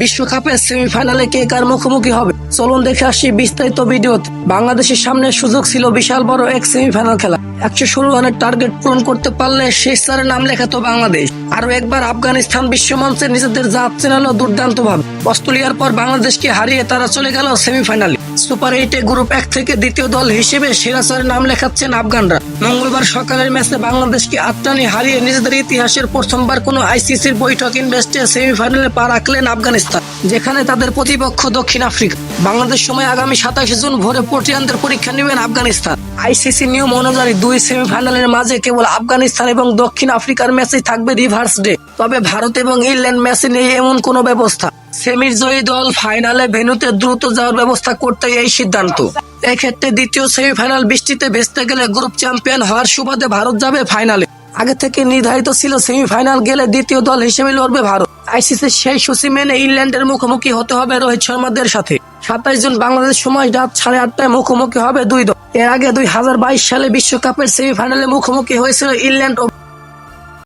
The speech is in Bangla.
বিশ্বকাপের সেমিফাইনালে কে কার মুখোমুখি হবে? চলুন দেখে আসি বিস্তারিত ভিডিও বাংলাদেশের সামনে সুযোগ ছিল বিশাল বড় এক সেমিফাইনাল খেলা। একশো ষোলো রানের টার্গেট পূরণ করতে পারলে শেষ চারে নাম লেখাতো বাংলাদেশ। আরও একবার আফগানিস্তান বিশ্ব মঞ্চে নিজেদের জাত চেনালো দুর্দান্ত ভাবে অস্ট্রেলিয়ার পর বাংলাদেশকে হারিয়ে তারা চলে গেল সেমিফাইনালে সুপার এইটে গ্রুপ এক থেকে দ্বিতীয় দল হিসেবে সেরা চারে নাম লেখাচ্ছেন আফগানরা। মঙ্গলবার সকালের ম্যাচে বাংলাদেশকে আটটানি হারিয়ে নিজেদের ইতিহাসের প্রথমবার কোনো আইসিসির বৈঠক ইনভেস্টে সেমিফাইনালে পা রাখলেন আফগানিস্তান, যেখানে তাদের প্রতিপক্ষ দক্ষিণ আফ্রিকা। বাংলাদেশ সময় আগামী সাতাশে জুন ভোরে প্রোটিয়ানদের পরীক্ষা নেবেন আফগানিস্তান। আইসিসি নিয়ম অনুযায়ী দুই সেমিফাইনালের মাঝে কেবল আফগানিস্তান এবং দক্ষিণ আফ্রিকার ম্যাচেই থাকবে রিভার্স ডে। তবে ভারত এবং ইংল্যান্ড ম্যাচে নেই এমন কোনো ব্যবস্থা। সেমির জয়ী দল ফাইনালে ভেন্যুতে দ্রুত যাওয়ার ব্যবস্থা করতে এই সিদ্ধান্ত। এক্ষেত্রে দ্বিতীয় সেমিফাইনাল বৃষ্টিতে ভেস্তে গেলে গ্রুপ চ্যাম্পিয়ন হওয়ার সুবাদে ভারত যাবে ফাইনালে। আগে থেকে নির্ধারিত ছিল সেমিফাইনাল গেলে দ্বিতীয় দল হিসেবে লড়বে ভারত। আইসিসির সেই সূচি মেনে ইংল্যান্ডের মুখোমুখি হতে হবে রোহিত শর্মাদের সাথে। সাতাইশ জুন বাংলাদেশ সময় রাত সাড়ে আটটায় মুখোমুখি হবে দুই দল। এর আগে দুই হাজার বাইশ সালে বিশ্বকাপের সেমিফাইনালে মুখোমুখি হয়েছিল ইংল্যান্ড ও